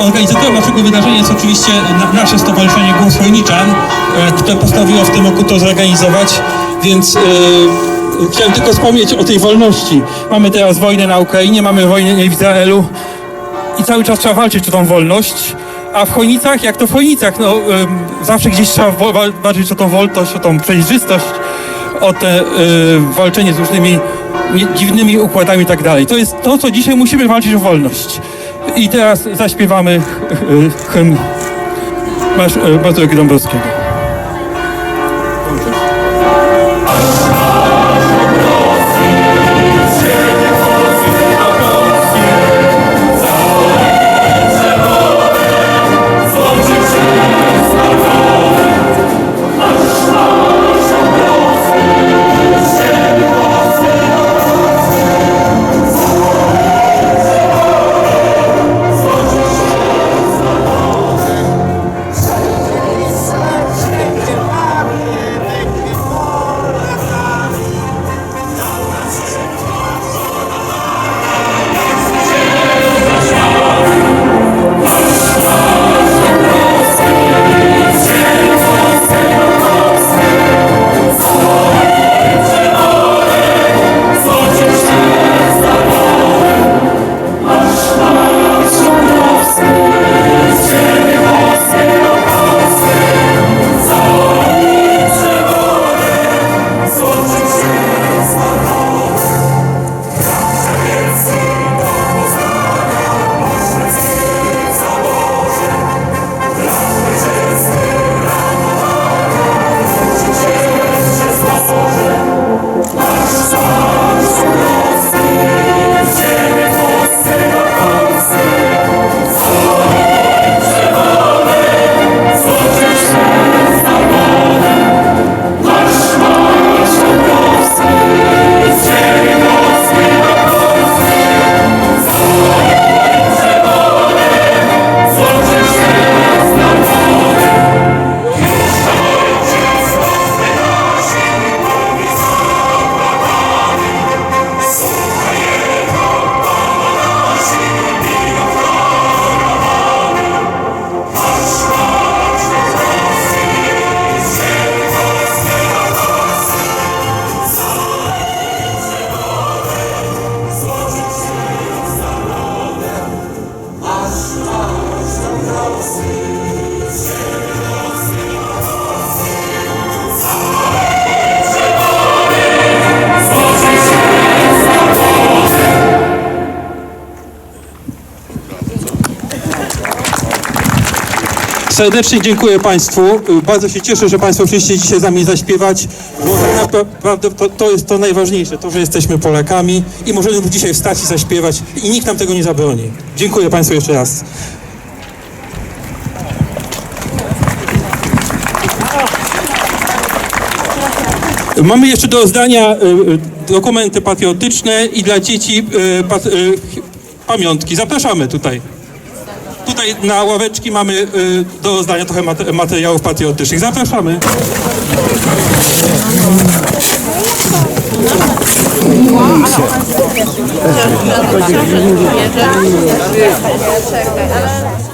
Organizatorem naszego wydarzenia jest oczywiście na, nasze Stowarzyszenie Głos Chojniczan, e, które postanowiło w tym roku to zorganizować, więc e, chciałem tylko wspomnieć o tej wolności. Mamy teraz wojnę na Ukrainie, mamy wojnę w Izraelu i cały czas trzeba walczyć o tą wolność. A w Chojnicach, jak to w Chojnicach, no, em, zawsze gdzieś trzeba walczyć o tą wolność, o tą przejrzystość, o te walczenie z różnymi dziwnymi układami i tak dalej. To jest to, co dzisiaj musimy walczyć o wolność. I teraz zaśpiewamy y, hymn Masz, y, Mazurek Dąbrowskiego. Serdecznie dziękuję Państwu. Bardzo się cieszę, że Państwo przyszliście dzisiaj z nami zaśpiewać, bo tak naprawdę to, to jest to najważniejsze, to, że jesteśmy Polakami i możemy dzisiaj wstać i zaśpiewać i nikt nam tego nie zabroni. Dziękuję Państwu jeszcze raz. Mamy jeszcze do rozdania y, y, dokumenty patriotyczne i dla dzieci y, pamiątki. Zapraszamy tutaj. Tutaj na ławeczki mamy y, do rozdania trochę mate- materiałów patriotycznych. Zapraszamy. Ale